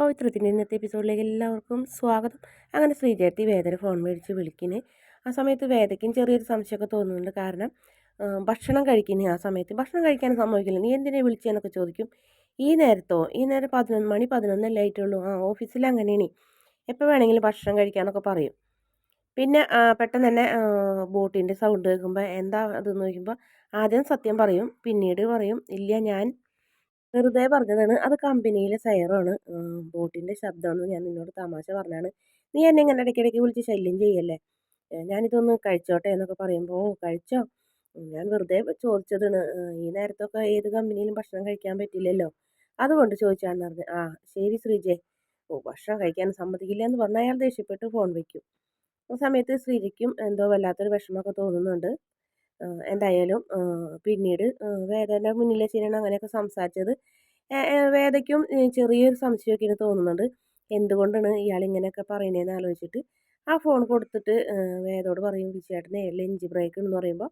പവിത്രത്തിന്റെ ഇന്നത്തെ എപ്പിസോഡിലേക്ക് എല്ലാവർക്കും സ്വാഗതം. അങ്ങനെ ശ്രീജേട്ടി വേദന ഫോൺ മേടിച്ച് വിളിക്കിന് ആ സമയത്ത് വേദയ്ക്കും ചെറിയൊരു സംശയമൊക്കെ തോന്നുന്നുണ്ട് കാരണം ഭക്ഷണം കഴിക്കുന്നു ആ സമയത്ത്. ഭക്ഷണം കഴിക്കാൻ സംഭവിക്കില്ല നീ എന്തിനാ വിളിച്ചതെന്നൊക്കെ ചോദിക്കും. ഈ നേരത്തോ? ഈ നേരം പതിനൊന്ന് മണി പതിനൊന്നല്ലേ ആയിട്ടുള്ളൂ. ആ ഓഫീസിൽ അങ്ങനെയാണ് എപ്പോൾ വേണമെങ്കിലും ഭക്ഷണം കഴിക്കാമെന്നൊക്കെ പറയും. പിന്നെ പെട്ടെന്ന് തന്നെ ബോട്ടിന്റെ സൗണ്ട് കേൾക്കുമ്പോൾ എന്താ അതെന്ന് ചോദിക്കുമ്പോൾ ആദ്യം സത്യം പറയും. പിന്നീട് പറയും ഇല്ല ഞാൻ വെറുതെ പറഞ്ഞതാണ്. അത് കമ്പനിയിലെ സയറാണ് ബോട്ടിന്റെ ശബ്ദമാണെന്ന് ഞാൻ നിന്നോട് തമാശ പറഞ്ഞാണ്. നീ എന്നെ ഇങ്ങനെ ഇടയ്ക്കിടയ്ക്ക് വിളിച്ച് ശല്യം ചെയ്യല്ലേ? ഞാനിതൊന്ന് കഴിച്ചോട്ടെ എന്നൊക്കെ പറയുമ്പോൾ ഓ കഴിച്ചോ? ഞാൻ വെറുതെ ചോദിച്ചതാണ്. ഈ നേരത്തൊക്കെ ഏത് കമ്പനിയിലും ഭക്ഷണം കഴിക്കാൻ പറ്റില്ലല്ലോ? അതുകൊണ്ട് ചോദിച്ചാന്ന് പറഞ്ഞു ആ ശരി ശ്രീജെ. ഓ ഭക്ഷണം കഴിക്കാൻ സമ്മതിക്കില്ല എന്ന് പറഞ്ഞാൽ അയാൾ ദേഷ്യപ്പെട്ട് ഫോൺ വയ്ക്കും ആ സമയത്ത് ശ്രീജയ്ക്കും എന്തോ വല്ലാത്തൊരു വിഷമമൊക്കെ തോന്നുന്നുണ്ട്. എന്തായാലും പിന്നീട് വേദന്റെ മുന്നിലെ വെച്ചിട്ടാണ് അങ്ങനെയൊക്കെ സംസാരിച്ചത്. വേദയ്ക്കും ചെറിയൊരു സംശയമൊക്കെ തോന്നുന്നുണ്ട്. എന്തുകൊണ്ടാണ് ഇയാൾ ഇങ്ങനെയൊക്കെ പറയുന്നതെന്ന് ആലോചിച്ചിട്ട് ആ ഫോൺ കൊടുത്തിട്ട് വേദോട് പറയും വിജയേട്ടനെ ലഞ്ച് ബ്രേക്ക് എന്ന് പറയുമ്പോൾ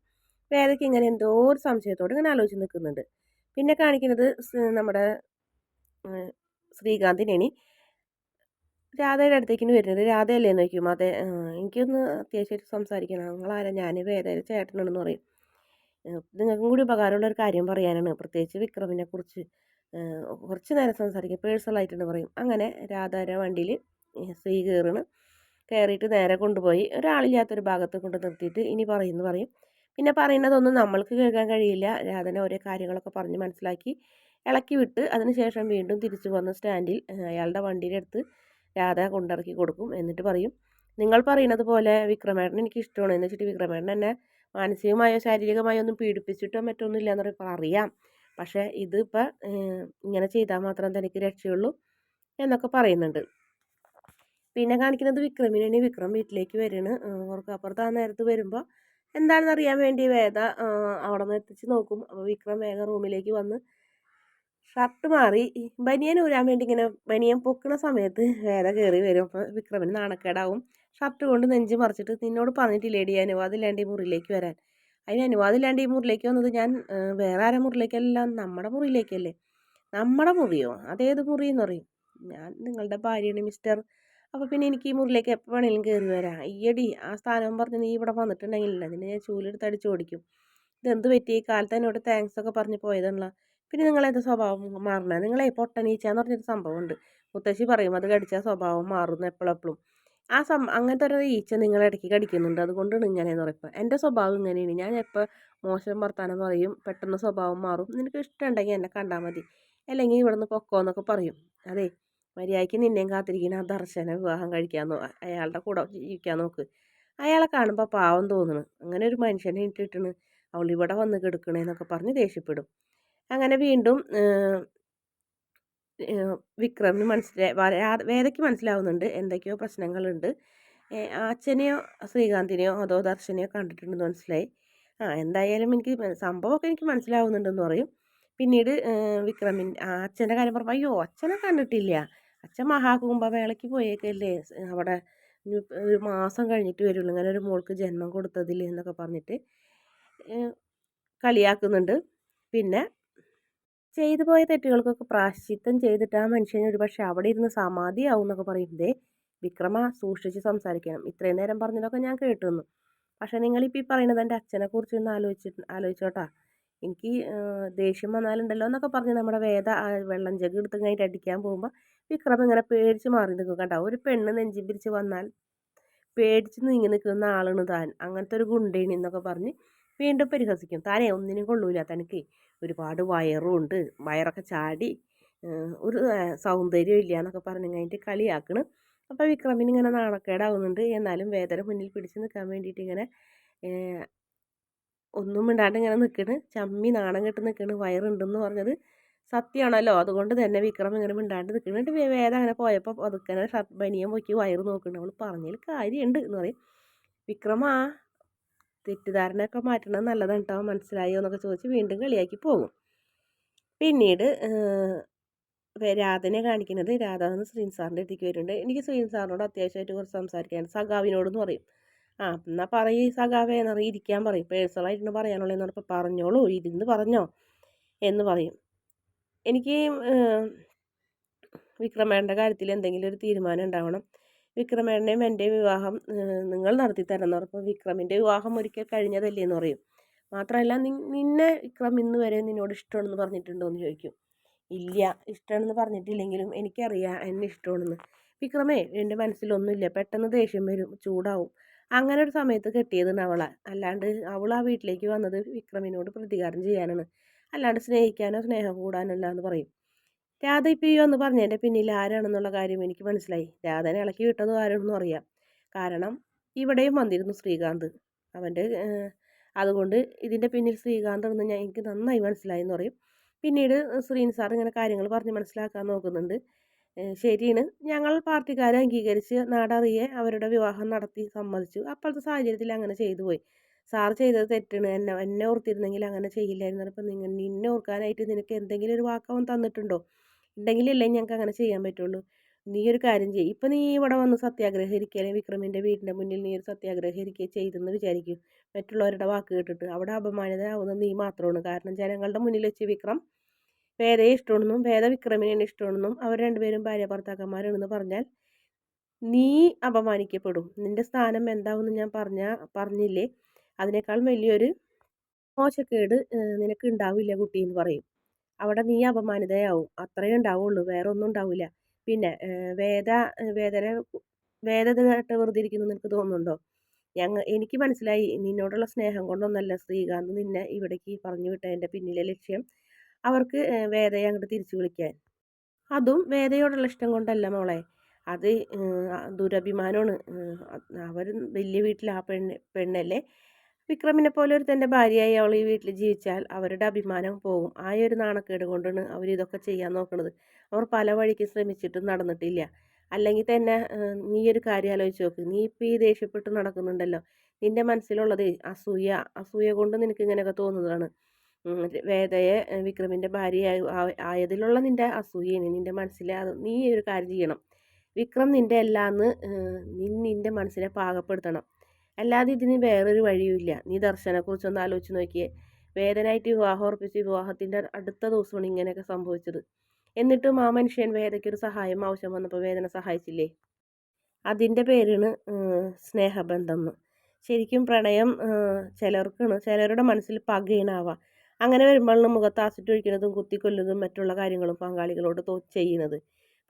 വേദയ്ക്ക് ഇങ്ങനെ എന്തോ ഒരു സംശയത്തോട് ഇങ്ങനെ ആലോചിച്ച് നിൽക്കുന്നുണ്ട്. പിന്നെ കാണിക്കുന്നത് നമ്മുടെ ശ്രീകാന്തിനെയാണ്. രാധയുടെ അടുത്തേക്ക് വരുന്നത് രാധയല്ലേ എന്ന് വയ്ക്കും അതെ എനിക്കൊന്ന് അത്യാവശ്യമായിട്ട് സംസാരിക്കണം. നിങ്ങളാരാ? ഞാൻ വേദയുടെ ചേട്ടനാണെന്ന് പറയും. നിങ്ങൾക്കും കൂടി ഉപകാരമുള്ള ഒരു കാര്യം പറയാനാണ്. പ്രത്യേകിച്ച് വിക്രമിനെ കുറിച്ച് കുറച്ച് നേരം സംസാരിക്കും പേഴ്സണലായിട്ടുണ്ട് പറയും. അങ്ങനെ രാധാര വണ്ടിയിൽ സ്ത്രീ കയറണം കയറിയിട്ട് നേരെ കൊണ്ടുപോയി. ഒരാളില്ലാത്തൊരു ഭാഗത്ത് കൊണ്ട് നിർത്തിയിട്ട് ഇനി പറയുന്നു പറയും. പിന്നെ പറയുന്നതൊന്നും നമ്മൾക്ക് കേൾക്കാൻ കഴിയില്ല. രാധന ഓരോ കാര്യങ്ങളൊക്കെ പറഞ്ഞ് മനസ്സിലാക്കി ഇളക്കി വിട്ട് അതിനുശേഷം വീണ്ടും തിരിച്ചു വന്ന് സ്റ്റാൻഡിൽ അയാളുടെ വണ്ടിയുടെ അടുത്ത് രാധ കൊണ്ടിറക്കി കൊടുക്കും. എന്നിട്ട് പറയും നിങ്ങൾ പറയുന്നത് പോലെ വിക്രമേട്ടൻ എനിക്ക് ഇഷ്ടമാണ്. എന്ന് വെച്ചിട്ട് വിക്രമേട്ടൻ എന്നെ മാനസികമായോ ശാരീരികമായോ ഒന്നും പീഡിപ്പിച്ചിട്ടോ മറ്റൊന്നും എന്ന് പറയുമ്പോൾ അറിയാം. പക്ഷേ ഇതിപ്പോൾ ഇങ്ങനെ ചെയ്താൽ മാത്രം തനിക്ക് രക്ഷയുള്ളൂ എന്നൊക്കെ പറയുന്നുണ്ട്. പിന്നെ കാണിക്കുന്നത് വിക്രമിനാണ് വിക്രം വീട്ടിലേക്ക് വരികയാണ്. ഓർക്കപ്പുറത്ത് ആ നേരത്ത് വരുമ്പോൾ എന്താണെന്ന് അറിയാൻ വേണ്ടി വേദ അവിടെ നിന്ന് എത്തിച്ച് നോക്കും. അപ്പോൾ വിക്രം വേഗം റൂമിലേക്ക് വന്ന് ഷർട്ട് മാറി. ബനിയൻ ഊരാൻ വേണ്ടി ഇങ്ങനെ ബനിയൻ പൊക്കുന്ന സമയത്ത് വേറെ കയറി വരും. അപ്പോൾ വിക്രമന് നാണക്കേടാവും. ഷർട്ട് കൊണ്ട് നെഞ്ച് മറിച്ചിട്ട് നിന്നോട് പറഞ്ഞിട്ടില്ലേടി അനുവാദില്ലാണ്ട് ഈ മുറിയിലേക്ക് വരാൻ. അതിന് അനുവാദില്ലാണ്ട് ഈ മുറിയിലേക്ക് വന്നത് ഞാൻ വേറെ ആരെ മുറിയിലേക്കല്ല നമ്മുടെ മുറിയിലേക്കല്ലേ? നമ്മുടെ മുറിയോ? അതേത് മുറി എന്ന് പറയും. ഞാൻ നിങ്ങളുടെ ഭാര്യയാണ് മിസ്റ്റർ. അപ്പോൾ പിന്നെ എനിക്ക് ഈ മുറിയിലേക്ക് എപ്പോൾ വേണമെങ്കിലും കയറി വരാം. ഈയടി ആ സ്ഥാനം പറഞ്ഞ് നീ ഇവിടെ വന്നിട്ടുണ്ടെങ്കിൽ അതിന് ഞാൻ ചൂലെടുത്ത് അടിച്ച് ഓടിക്കും. ഇതെന്ത് പറ്റി? ഈ കാലത്ത് എന്നോട് താങ്ക്സ് ഒക്കെ പറഞ്ഞ് പോയതാണല്ലോ. പിന്നെ നിങ്ങളെന്ത് സ്വഭാവം മാറണേ? നിങ്ങളെ പൊട്ടനീച്ചാന്ന് പറഞ്ഞൊരു സംഭവമുണ്ട്. മുത്തശ്ശി പറയും അത് കടിച്ചാൽ സ്വഭാവം മാറുന്നു എപ്പോഴെപ്പോഴും ആ സം അങ്ങനത്തെ ഒരു ഈച്ച നിങ്ങൾ ഇടയ്ക്ക് കടിക്കുന്നുണ്ട്. അതുകൊണ്ടാണ് ഇങ്ങനെയെന്ന് പറയുമ്പോൾ എന്റെ സ്വഭാവം ഇങ്ങനെയാണ്. ഞാൻ എപ്പോൾ മോശം വർത്താനം പറയും പെട്ടെന്ന് സ്വഭാവം മാറും. നിനക്ക് ഇഷ്ടമുണ്ടെങ്കിൽ എന്നെ കണ്ടാൽ മതി. അല്ലെങ്കിൽ ഇവിടുന്ന് പൊക്കോന്നൊക്കെ പറയും. അതെ മര്യാദയ്ക്ക് നിന്നെയും കാത്തിരിക്കുന്ന ആ ദർശന വിവാഹം കഴിക്കാൻ അയാളുടെ കൂടെ ജീവിക്കാൻ നോക്ക്. അയാളെ കാണുമ്പോൾ പാവം തോന്നുന്നു അങ്ങനെ ഒരു മനുഷ്യനെ ഇട്ടിട്ടാണ് അവൾ ഇവിടെ വന്ന് കിടക്കണേന്നൊക്കെ പറഞ്ഞ് ദേഷ്യപ്പെടും. അങ്ങനെ വീണ്ടും വിക്രമിന് മനസ്സിലായി വേദയ്ക്ക് മനസ്സിലാവുന്നുണ്ട് എന്തൊക്കെയോ പ്രശ്നങ്ങളുണ്ട്. അച്ഛനെയോ ശ്രീകാന്തിനെയോ അതോ ദർശനെയോ കണ്ടിട്ടുണ്ടെന്ന് മനസ്സിലായി. ആ എന്തായാലും എനിക്ക് സംഭവമൊക്കെ എനിക്ക് മനസ്സിലാവുന്നുണ്ടെന്ന് പറയും. പിന്നീട് വിക്രമിൻ അച്ഛന്റെ കാര്യം പറഞ്ഞു അയ്യോ അച്ഛനെ കണ്ടിട്ടില്ല. അച്ഛൻ മഹാകുംഭമേളയ്ക്ക് പോയേക്കല്ലേ? അവിടെ ഒരു മാസം കഴിഞ്ഞിട്ട് വരുള്ളൂ. ഇങ്ങനെ ഒരു മോൾക്ക് ജന്മം കൊടുത്തതിൽ എന്നൊക്കെ പറഞ്ഞിട്ട് കളിയാക്കുന്നുണ്ട്. പിന്നെ ചെയ്തു പോയ തെറ്റുകൾക്കൊക്കെ പ്രാശ്ചിത്തം ചെയ്തിട്ട് ആ മനുഷ്യന് ഒരു പക്ഷേ അവിടെ ഇരുന്ന് സമാധിയാവും എന്നൊക്കെ പറയുന്നതേ വിക്രമ സൂക്ഷിച്ച് സംസാരിക്കണം. ഇത്രയും നേരം പറഞ്ഞതൊക്കെ ഞാൻ കേട്ടുന്നു പക്ഷേ നിങ്ങളിപ്പോൾ ഈ പറയുന്നത് എന്റെ അച്ഛനെക്കുറിച്ച് ഒന്ന് ആലോചിച്ച് ആലോചിച്ചോട്ടാ എനിക്ക് ദേഷ്യം വന്നാലുണ്ടല്ലോ എന്നൊക്കെ പറഞ്ഞ് നമ്മുടെ വേദ വെള്ളം ജഗ് എടുത്ത് കഴിഞ്ഞിട്ട് അടിക്കാൻ പോകുമ്പോൾ വിക്രം ഇങ്ങനെ പേടിച്ച് മാറി നിൽക്കും കണ്ടോ. ഒരു പെണ്ണ് നെഞ്ചി പിരിച്ച് വന്നാൽ പേടിച്ച് നീങ്ങി നിൽക്കുന്ന ആളാണ് താൻ. അങ്ങനത്തെ ഒരു ഗുണ്ടേണി എന്നൊക്കെ പറഞ്ഞ് വീണ്ടും പരിഹസിക്കും. താനേ ഒന്നിനും കൊള്ളൂല. തനിക്ക് ഒരുപാട് വയറും ഉണ്ട് വയറൊക്കെ ചാടി ഒരു സൗന്ദര്യം ഇല്ല എന്നൊക്കെ പറഞ്ഞു കഴിഞ്ഞിട്ട് കളിയാക്കണ്. അപ്പോൾ വിക്രമിന് ഇങ്ങനെ നാണക്കേടാവുന്നുണ്ട്. എന്നാലും വേദന മുന്നിൽ പിടിച്ച് നിൽക്കാൻ വേണ്ടിയിട്ട് ഇങ്ങനെ ഒന്നും മിണ്ടാണ്ട് ഇങ്ങനെ നിൽക്കണ് ചമ്മി നാണം കെട്ട് നിൽക്കണ് വയറുണ്ടെന്ന് പറഞ്ഞത് സത്യമാണല്ലോ. അതുകൊണ്ട് തന്നെ വിക്രം ഇങ്ങനെ മിണ്ടാണ്ട് നിൽക്കുന്നുണ്ട് വേദ അങ്ങനെ പോയപ്പോൾ അതൊക്കെ ഷർട്ട് ബനിയം പൊക്കി വയറ് നോക്കുന്നുണ്ട് അവൾ പറഞ്ഞതിൽ കാര്യമുണ്ട് എന്ന് പറയും. വിക്രമാ തെറ്റിദ്ധാരണയൊക്കെ മാറ്റണത് നല്ലതാണ് കേട്ടോ മനസ്സിലായോ എന്നൊക്കെ ചോദിച്ച് വീണ്ടും കളിയാക്കി പോകും. പിന്നീട് രാധനെ കാണിക്കുന്നത്. രാധ എന്ന് ശ്രീൻ സാറിന്റെ അടുത്തേക്ക് വരുന്നുണ്ട്. എനിക്ക് ശ്രീൻ സാറിനോട് അത്യാവശ്യമായിട്ട് കുറച്ച് സംസാരിക്കാൻ സഖാവിനോടെന്ന് പറയും. ആ എന്നാൽ പറയ് സഖാവേ എന്ന് ഇരിക്കാൻ പറയും. പേഴ്സണലായിട്ട് പറയാനുള്ളതെന്ന് പറഞ്ഞപ്പോൾ പറഞ്ഞോളൂ ഇരുന്ന് പറഞ്ഞോ എന്ന് പറയും. എനിക്ക് വിക്രമേണ്ട കാര്യത്തിൽ എന്തെങ്കിലും ഒരു തീരുമാനം ഉണ്ടാവണം. വിക്രമേട്ടനെയും എന്റെ വിവാഹം നിങ്ങൾ നടത്തി തരണം അപ്പോൾ വിക്രമിന്റെ വിവാഹം ഒരിക്കൽ കഴിഞ്ഞതല്ലേ എന്ന് പറയും. മാത്രമല്ല നിന്നെ വിക്രം ഇന്ന് വരെ നിന്നോട് ഇഷ്ടമാണെന്ന് പറഞ്ഞിട്ടുണ്ടോ എന്ന് ചോദിക്കും. ഇല്ല ഇഷ്ടമാണെന്ന് പറഞ്ഞിട്ടില്ലെങ്കിലും എനിക്കറിയാം എന്നെ ഇഷ്ടമാണെന്ന്. വിക്രമേ എന്റെ മനസ്സിലൊന്നുമില്ല. പെട്ടെന്ന് ദേഷ്യം വരും ചൂടാവും. അങ്ങനെ ഒരു സമയത്ത് കെട്ടിയതാണ് അവളെ. അല്ലാണ്ട് അവൾ ആ വീട്ടിലേക്ക് വന്നത് വിക്രമിനോട് പ്രതികാരം ചെയ്യാനാണ്. അല്ലാണ്ട് സ്നേഹിക്കാനോ സ്നേഹം കൂടാനല്ല എന്ന് പറയും. രാധ ഇപ്പം ഈ വന്ന് പറഞ്ഞതിന്റെ പിന്നിൽ ആരാണെന്നുള്ള കാര്യം എനിക്ക് മനസ്സിലായി. രാധനെ ഇളക്കി വിട്ടത് ആരാണെന്നും അറിയാം. കാരണം ഇവിടെയും വന്നിരുന്നു ശ്രീകാന്ത്. അവന്റെ അതുകൊണ്ട് ഇതിന്റെ പിന്നിൽ ശ്രീകാന്ത് എന്ന് ഞാൻ എനിക്ക് നന്നായി മനസ്സിലായി എന്ന് പറയും. പിന്നീട് ശ്രീൻ സാർ ഇങ്ങനെ കാര്യങ്ങൾ പറഞ്ഞ് മനസ്സിലാക്കാൻ നോക്കുന്നുണ്ട്. ശരിയാണ്. ഞങ്ങൾ പാർട്ടിക്കാരെ അംഗീകരിച്ച് നാടറിയെ അവരുടെ വിവാഹം നടത്തി സമ്മതിച്ചു. അപ്പോഴത്തെ സാഹചര്യത്തിൽ അങ്ങനെ ചെയ്തു പോയി. സാർ ചെയ്തത് തെറ്റാണ്. എന്നെ എന്നെ ഓർത്തിരുന്നെങ്കിൽ അങ്ങനെ ചെയ്യില്ലായിരുന്നു അപ്പം നിങ്ങൾ നിന്നെ ഓർക്കാനായിട്ട് നിനക്ക് എന്തെങ്കിലും ഒരു വാക്കവൻ തന്നിട്ടുണ്ടോ? ഉണ്ടെങ്കിലല്ലേ ഞങ്ങൾക്ക് അങ്ങനെ ചെയ്യാൻ പറ്റുള്ളൂ. നീ ഒരു കാര്യം ചെയ്യും. ഇപ്പം നീ ഇവിടെ വന്ന് സത്യാഗ്രഹം ഇരിക്കുക വിക്രമിന്റെ വീടിന്റെ മുന്നിൽ നീ ഒരു സത്യാഗ്രഹം ഇരിക്കുക ചെയ്തെന്ന് വിചാരിക്കും. മറ്റുള്ളവരുടെ വാക്ക് കേട്ടിട്ട്. അവിടെ അപമാനിതരാവുന്നത് നീ മാത്രമാണ്. കാരണം ജനങ്ങളുടെ മുന്നിൽ വെച്ച് വിക്രം വേദയെ ഇഷ്ടമാണെന്നും വേദ വിക്രമിനെ ഇഷ്ടമാണെന്നും അവർ രണ്ടുപേരും ഭാര്യ ഭർത്താക്കന്മാരാണെന്ന് പറഞ്ഞാൽ നീ അപമാനിക്കപ്പെടും. നിന്റെ സ്ഥാനം എന്താവെന്ന് ഞാൻ പറഞ്ഞ പറഞ്ഞില്ലേ? അതിനേക്കാൾ വലിയൊരു മോശക്കേട് നിനക്ക് ഉണ്ടാവില്ല കുട്ടി എന്ന് പറയും. അവിടെ നീ അപമാനിതയാവും. അത്രയേ ഉണ്ടാവുള്ളൂ. വേറെ ഒന്നും ഉണ്ടാവില്ല. പിന്നെ വേദ വേദന വേദ വെറുതെ ഇരിക്കുന്നു നിനക്ക് തോന്നുന്നുണ്ടോ? ഞങ്ങൾ എനിക്ക് മനസ്സിലായി. നിന്നോടുള്ള സ്നേഹം കൊണ്ടൊന്നല്ല ശ്രീകാന്ത് നിന്നെ ഇവിടേക്ക് പറഞ്ഞു വിട്ടതിന്റെ പിന്നിലെ ലക്ഷ്യം അവർക്ക് വേദയെ അങ്ങോട്ട് തിരിച്ചു വിളിക്കാൻ. അതും വേദയോടുള്ള ഇഷ്ടം കൊണ്ടല്ല മോളെ. അത് ദുരഭിമാനമാണ്. അവർ വലിയ വീട്ടിലെ ആ പെണ്ണ് പെണ്ണല്ലേ? വിക്രമിനെ പോലെ ഒരു തന്റെ ഭാര്യയായി അവൾ ഈ വീട്ടിൽ ജീവിച്ചാൽ അവരുടെ അഭിമാനം പോകും. ആ ഒരു നാണക്കേട് കൊണ്ടാണ് അവർ ഇതൊക്കെ ചെയ്യാൻ നോക്കുന്നത് അവർ പല വഴിക്ക് ശ്രമിച്ചിട്ടും നടന്നിട്ടില്ല. അല്ലെങ്കിൽ തന്നെ നീ ഒരു കാര്യം ആലോചിച്ച് നോക്ക്. നീ ഇപ്പോൾ ഈ ദേഷ്യപ്പെട്ട് നടക്കുന്നുണ്ടല്ലോ. നിന്റെ മനസ്സിലുള്ളത് അസൂയ അസൂയ കൊണ്ട് നിനക്ക് ഇങ്ങനെയൊക്കെ തോന്നുന്നതാണ്. വേദയെ വിക്രമിന്റെ ഭാര്യയായി ആയതിലുള്ള നിന്റെ അസൂയയാണ്. നിന്റെ മനസ്സിലെ അത് നീ ഒരു കാര്യം ചെയ്യണം. വിക്രം നിന്റെ എല്ലാന്ന് നിൻ നിന്റെ മനസ്സിനെ പാകപ്പെടുത്തണം. അല്ലാതെ ഇതിന് വേറൊരു വഴിയുമില്ല. നീ ദർശനെക്കുറിച്ചൊന്ന് ആലോചിച്ച് നോക്കിയേ. വേദനായിട്ട് വിവാഹം ഉറപ്പിച്ച് വിവാഹത്തിന്റെ അടുത്ത ദിവസമാണ് ഇങ്ങനെയൊക്കെ സംഭവിച്ചത്. എന്നിട്ടും ആ മനുഷ്യൻ വേദയ്ക്കൊരു സഹായം ആവശ്യം വന്നപ്പോൾ വേദന സഹായിച്ചില്ലേ? അതിന്റെ പേരാണ് സ്നേഹബന്ധം. എന്ന് ശരിക്കും പ്രണയം ചിലർക്കാണ് ചിലരുടെ മനസ്സിൽ പകയണാവാം. അങ്ങനെ വരുമ്പോഴാണ് മുഖത്ത് ആസിറ്റ് ഒഴിക്കുന്നതും കുത്തിക്കൊല്ലുന്നതും മറ്റുള്ള കാര്യങ്ങളും പങ്കാളികളോട് ചെയ്യുന്നത്.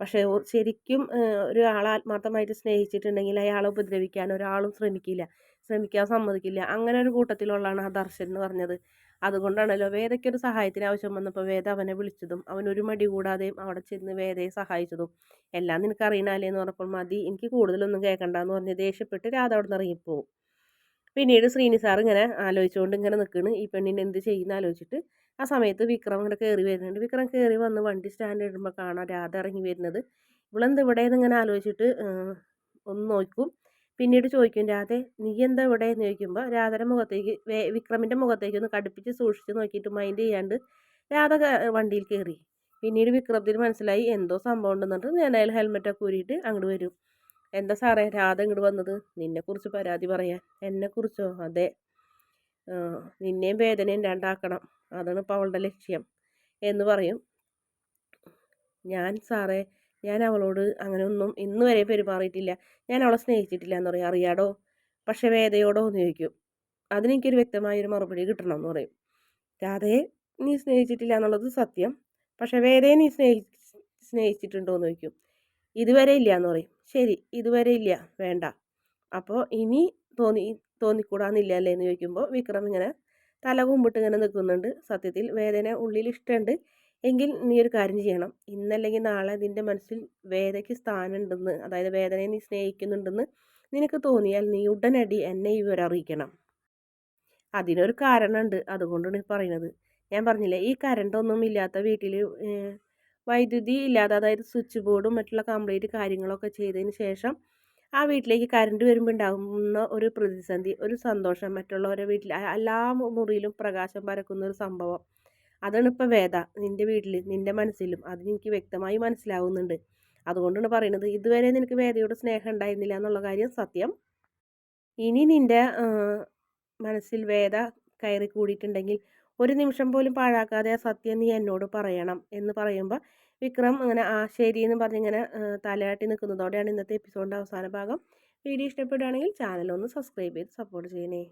പക്ഷേ ശരിക്കും ഒരാളെ ആത്മാർത്ഥമായിട്ട് സ്നേഹിച്ചിട്ടുണ്ടെങ്കിൽ അയാളെ ഉപദ്രവിക്കാൻ ഒരാളും ശ്രമിക്കില്ല. ശ്രമിക്കാൻ സമ്മതിക്കില്ല. അങ്ങനെ ഒരു കൂട്ടത്തിലുള്ളതാണ് ആ ദർശൻ എന്ന് പറഞ്ഞത്. അതുകൊണ്ടാണല്ലോ വേദയ്ക്കൊരു സഹായത്തിന് ആവശ്യം വന്നപ്പോൾ വേദ അവനെ വിളിച്ചതും അവൻ ഒരു മടി കൂടാതെയും അവിടെ ചെന്ന് വേദയെ സഹായിച്ചതും. എല്ലാം നിനക്ക് അറിയണല്ലേ എന്ന് പറഞ്ഞപ്പോൾ മതി എനിക്ക് കൂടുതലൊന്നും കേൾക്കണ്ടെന്ന് പറഞ്ഞ് ദേഷ്യപ്പെട്ട് രാധ അവിടെ നിന്ന് ഇറങ്ങിപ്പോവും. പിന്നീട് ശ്രീനിസാർ ഇങ്ങനെ ആലോചിച്ചുകൊണ്ട് ഇങ്ങനെ നിൽക്കുന്നു ഈ പെണ്ണിനെ എന്ത് ചെയ്യുന്ന ആലോചിച്ചിട്ട് ആ സമയത്ത് വിക്രം ഇങ്ങനെ കയറി വരുന്നുണ്ട്. വിക്രം കയറി വന്ന് വണ്ടി സ്റ്റാൻഡ് ഇടുമ്പോൾ കാണാം രാധ ഇറങ്ങി വരുന്നത്. ഇവളെന്ത് ഇവിടെ ഇങ്ങനെ ആലോചിച്ചിട്ട് ഒന്ന് നോക്കും. പിന്നീട് ചോദിക്കും രാധ നീ എന്താ ഇവിടെ? എന്ന് ചോദിക്കുമ്പോൾ രാധയുടെ മുഖത്തേക്ക് വിക്രമിന്റെ മുഖത്തേക്ക് ഒന്ന് കടുപ്പിച്ച് സൂക്ഷിച്ച് നോക്കിയിട്ട് മൈൻഡ് ചെയ്യാണ്ട് രാധ വണ്ടിയിൽ കയറി പിന്നീട് വിക്രമത്തിന് മനസ്സിലായി എന്തോ സംഭവം ഉണ്ടെന്നിട്ട് ഞാൻ അതിൽ ഹെൽമെറ്റൊക്കെ ഊരിയിട്ട് അങ്ങോട്ട് വരും. എന്താ സാറേ രാധ ഇങ്ങോട്ട് വന്നത്? നിന്നെക്കുറിച്ച് പരാതി പറയാൻ. എന്നെക്കുറിച്ചോ? അതെ. നിന്നെയും വേദനയും രണ്ടാക്കണം. അതാണ് ഇപ്പോൾ അവളുടെ ലക്ഷ്യം. എന്ന് പറയും. ഞാൻ സാറേ ഞാൻ അവളോട് അങ്ങനെ ഒന്നും ഇന്ന് വരെ പെരുമാറിയിട്ടില്ല. ഞാൻ അവളെ സ്നേഹിച്ചിട്ടില്ല എന്ന് പറയും. അറിയാടോ? പക്ഷേ വേദയോടോ എന്ന് ചോദിക്കും. അതിനെനിക്കൊരു വ്യക്തമായൊരു മറുപടി കിട്ടണം എന്ന് പറയും. രാധയെ നീ സ്നേഹിച്ചിട്ടില്ല എന്നുള്ളത് സത്യം. പക്ഷേ വേദയെ നീ സ്നേഹി സ്നേഹിച്ചിട്ടുണ്ടോ എന്ന് ചോദിക്കും. ഇതുവരെ ഇല്ല എന്ന് പറയും. ശരി ഇതുവരെ ഇല്ല. വേണ്ട. അപ്പോൾ ഇനി തോന്നി തോന്നിക്കൂടാന്നില്ല അല്ലേ എന്ന് ചോദിക്കുമ്പോൾ വിക്രം ഇങ്ങനെ തല കുമ്പിട്ട് ഇങ്ങനെ നിൽക്കുന്നുണ്ട് സത്യത്തിൽ വേദന ഉള്ളിൽ ഇഷ്ടമുണ്ട് എങ്കിൽ നീ ഒരു കാര്യം ചെയ്യണം. ഇന്നല്ലെങ്കിൽ നാളെ നിന്റെ മനസ്സിൽ വേദയ്ക്ക് സ്ഥാനമുണ്ടെന്ന് അതായത് വേദനയെ നീ സ്നേഹിക്കുന്നുണ്ടെന്ന് നിനക്ക് തോന്നിയാൽ നീ ഉടനടി എന്നെ ഇവർ അറിയിക്കണം. അതിനൊരു കാരണമുണ്ട് അതുകൊണ്ടാണ് പറയുന്നത്. ഞാൻ പറഞ്ഞില്ലേ ഈ കറണ്ടൊന്നും ഇല്ലാത്ത വീട്ടിൽ വൈദ്യുതി ഇല്ലാതെ അതായത് സ്വിച്ച് ബോർഡും മറ്റുള്ള കംപ്ലീറ്റ് കാര്യങ്ങളൊക്കെ ചെയ്തതിന് ശേഷം ആ വീട്ടിലേക്ക് കറണ്ട് വരുമ്പോൾ ഉണ്ടാകുന്ന ഒരു പ്രതിസന്ധി ഒരു സന്തോഷം മറ്റുള്ളവരുടെ വീട്ടിൽ എല്ലാ മുറിയിലും പ്രകാശം പരക്കുന്ന ഒരു സംഭവം. അതാണ് ഇപ്പോൾ വേദ. നിന്റെ വീട്ടിൽ നിന്റെ മനസ്സിലും അത് എനിക്ക് വ്യക്തമായി മനസ്സിലാവുന്നുണ്ട്. അതുകൊണ്ടാണ് പറയുന്നത് ഇതുവരെ നിനക്ക് വേദയോട് സ്നേഹം ഉണ്ടായിരുന്നില്ല എന്നുള്ള കാര്യം സത്യം. ഇനി നിന്റെ മനസ്സിൽ വേദ കയറി കൂടിയിട്ടുണ്ടെങ്കിൽ ഒരു നിമിഷം പോലും പാഴാക്കാതെ ആ സത്യം നീ എന്നോട് പറയണം എന്ന് പറയുമ്പോൾ വിക്രം അങ്ങനെ ആ ശരി എന്ന് പറഞ്ഞിങ്ങനെ തലയാട്ടി നിൽക്കുന്നതോടെയാണ് ഇന്നത്തെ എപ്പിസോഡിന്റെ അവസാന ഭാഗം. വീഡിയോ ഇഷ്ടപ്പെടുകയാണെങ്കിൽ ചാനൽ ഒന്ന് സബ്സ്ക്രൈബ് ചെയ്ത് സപ്പോർട്ട് ചെയ്യണേ.